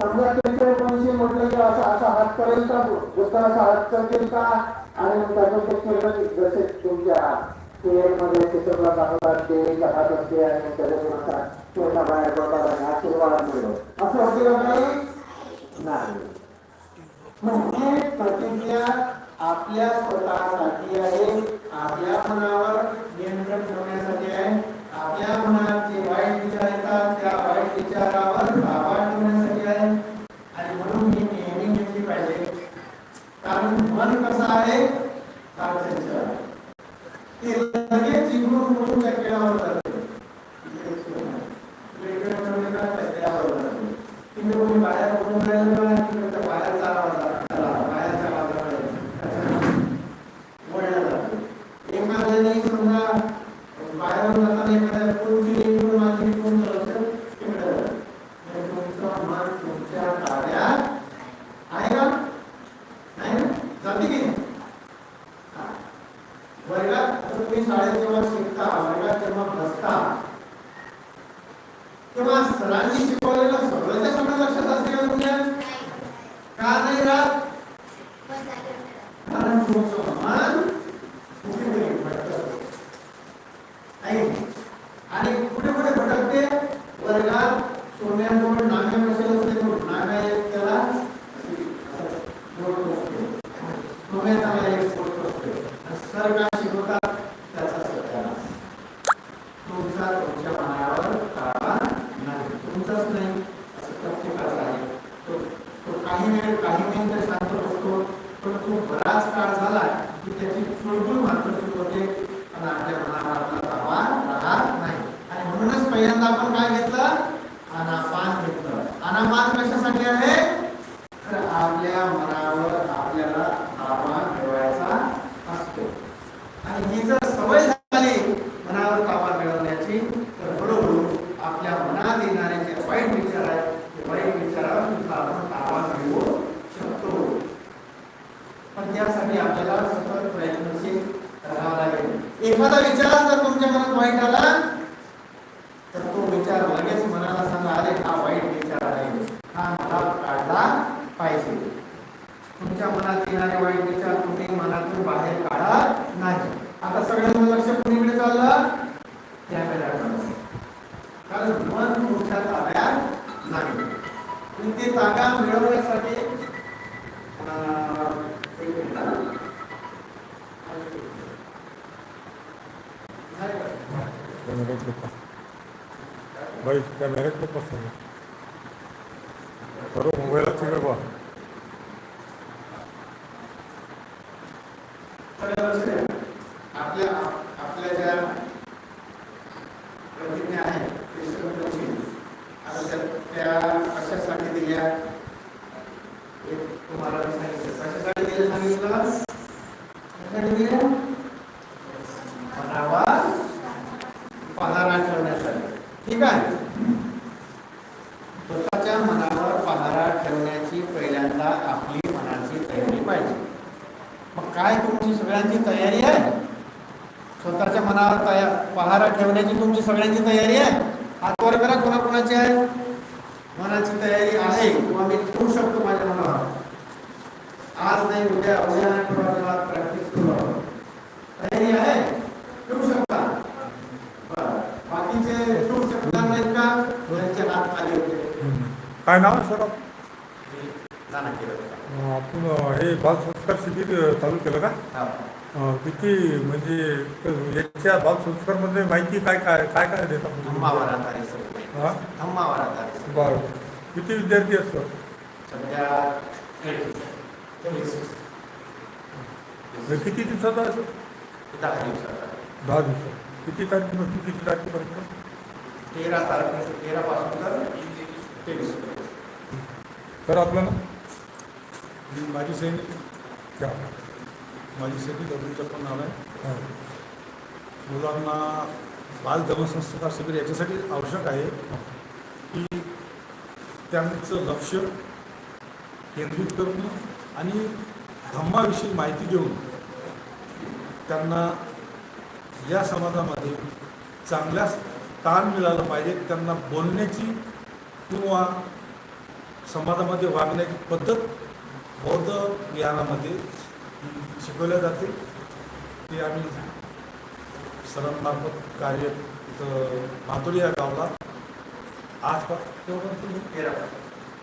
समजा कोणशी म्हटलं की असा असा हात करेल का असा हात करतील का आणि मग त्याचं जसे तुमच्या मध्ये चित्रपट दाखवतात ते हात असते आणि त्याच्यातून असा छोटा बाहेर पडतात आणि आशीर्वाद मिळतो असं होते का? नाही म्हणजे प्रतिज्ञा आपल्या स्वतःसाठी आहे आपल्या मनावर नियंत्रण ठेवण्यासाठी आहे. आपल्या मनात जे वाईट विचार येतात त्या वाईट विचारावर ताबा ठेवण्यासाठी आहे. आणि म्हणून ही नेहमी घेतली पाहिजे कारण मन कसं आहे? फार आहे. ते लगेच जिंकून म्हणून त्या खेळावर जाते इकडे खेळ नाही. इकडे खेळ म्हणजे काय? त्या खेळावर जाते. तिकडे कोणी बाहेर बोलून राहिलं का? तिकडे आवाज एखाद्याने समजा बाहेरून जाताना एखाद्या कोणची इकडून माझी तिकडे. तुमच्या ताब्यात आहे का? नाही ना? जाते की नाही? वर्गात तुम्ही शाळेत जेव्हा शिकता वर्गात जेव्हा बसता तेव्हा सरांनी शिकवलेलं सगळं सगळं लक्षात असते का तुमच्या का नाही राहत? कारण तुमचं मन आणि कुठे कुठे भटकते? वर्गात सोन्याजवळ नाण्या बसेल असते म्हणून नाण्या एक त्याला असते सोन्याचा एक बोट असते सरकार सर शिकवतात त्याचा सत्यानाश तुमचा तुमच्या मनावर ताबा नाही तुमचाच नाही असं प्रत्येकाचा आहे तो तो काही वेळ काही मिनिटं शांत बसतो पण तो बराच काळ झाला की त्याची चुळबुळ मात्र सुरू होते आणि आपल्या मनावर ताबा राहत नाही. आणि म्हणूनच पहिल्यांदा आपण काय घेतलं? अनापान घेतलं. अनापान कशासाठी आहे? तर आपल्या मनावर आपल्याला ताबा मिळवायचा असतो आणि ही जर सवय झाली मनावर ताबा मिळवण्याची तर हळूहळू आपल्या मनात येणारे जे वाईट विचार आहेत ते वाईट विचारावर सुद्धा आपण ताबा मिळवू शकतो पण त्यासाठी आपल्याला सतत प्रयत्नशील राहावं लागेल एखादा विचार जर तुमच्या मनात वाईट आला तर तो विचार लगेच मनाला सांगा अरे हा वाईट विचार आहे हा मला काढला पाहिजे तुमच्या येणाऱ्या वाईट विचार तुम्ही मनातून बाहेर काढा नाही. आता सगळ्यांचं लक्ष कुणीकडे चाललं? त्याकडे कारण मन मोठ्या ताब्यात नाही. पण ते तागा मिळवण्यासाठी अं, एक मिनिट हा. झालं का? कॅमेऱ्यात लोक बाई कॅमेऱ्यात लोक असतात सर्व मोबाईलात सगळं आपल्या आपल्या ज्या प्रतिज्ञा आहेत ते आता त्या कशासाठी दिल्या? तुम्हाला सांगितलं. कशासाठी दिल्या सांगितलं? कशासाठी दिल्या? मनावर पहारा ठेवण्यासाठी ठीक आहे स्वतःच्या मनावर पहारा ठेवण्याची पहिल्यांदा आपली मनाची तयारी पाहिजे मग काय तुमची सगळ्यांची तयारी आहे? स्वतःच्या मनावर तयार पहारा ठेवण्याची तुमची सगळ्यांची तयारी आहे? हात वर करा कोणाकोणाची आहे? मनाची तयारी आहे किंवा मी ठेवू शकतो माझ्या मनावर. आज नाही उद्या उद्या नाही प्रॅक्टिस करू तयारी आहे? ठेवू शकता. बाकीचे ठेवू शकणार नाहीत का? त्यांचे हात खाली होते. काय नाव? सर नाना केलं. आपण हे बालसंस्कार शिबिर चालू केलं का. अं, किती म्हणजे याच्या बालसंस्कारमध्ये माहिती काय काय काय काय देतात धम्मावर आधारित सगळे. हा? धम्मावर आधारित सगळे. बरं. किती विद्यार्थी असतात सध्या तेवीस. हे किती दिवसाचा असतो दहा दिवसाचा. दहा दिवसात किती तारखेपासून किती तारखेपर्यंत? तेरा तारखे तेरा पासून तर तेवीस. तर आपल्याला माझी सैनिक क्या? माझी सैनिक अजून चप्पल नाव आहे. मुलांना बाल धर्मसंस्कार शिबिर याच्यासाठी आवश्यक आहे की त्यांचं लक्ष केंद्रित करणं आणि धम्माविषयी माहिती देऊन त्यांना या समाजामध्ये चांगल्या स्थान मिळालं पाहिजे. त्यांना बोलण्याची किंवा समाजामध्ये वागण्याची पद्धत बौद्ध विहारामध्ये शिकवल्या जाते ते आम्ही सरांमार्फत कार्य इथं मातोडी या गावाला आज तेरा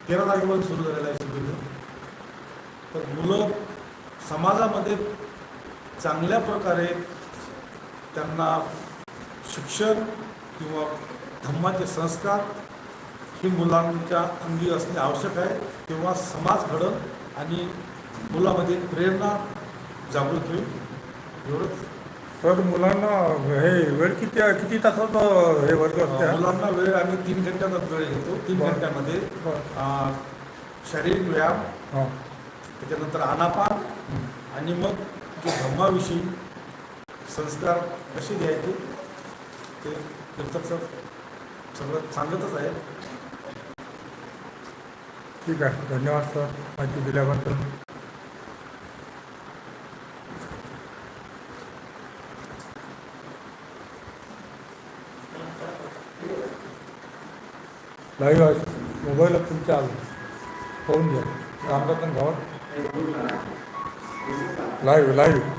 तेरा तारखेपासून सुरू झालेलं आहे शिबिर. तर मुलं समाजामध्ये चांगल्या प्रकारे त्यांना शिक्षण किंवा धम्माचे संस्कार ही मुलांच्या अंगी असणे आवश्यक आहे. तेव्हा समाज घडत आणि मुलामध्ये प्रेरणा जागृत होईल. एवढंच. सर मुलांना हे वेळ किती किती तासाचं हे वर्ग असते मुलांना वेळ आम्ही तीन घंट्याचा वेळ घेतो. तीन. घंट्यामध्ये शारीरिक व्यायाम हां. त्याच्यानंतर आनापान आणि मग जे धम्माविषयी संस्कार कसे द्यायचे ते कीर्तक सर सगळं सांगतच आहे ठीक आहे. धन्यवाद सर. माहिती दिल्याबद्दल. लाईव्ह आहे मोबाईलला तुमच्या आलो. पाहून घ्या. रामरतन गावात. Live live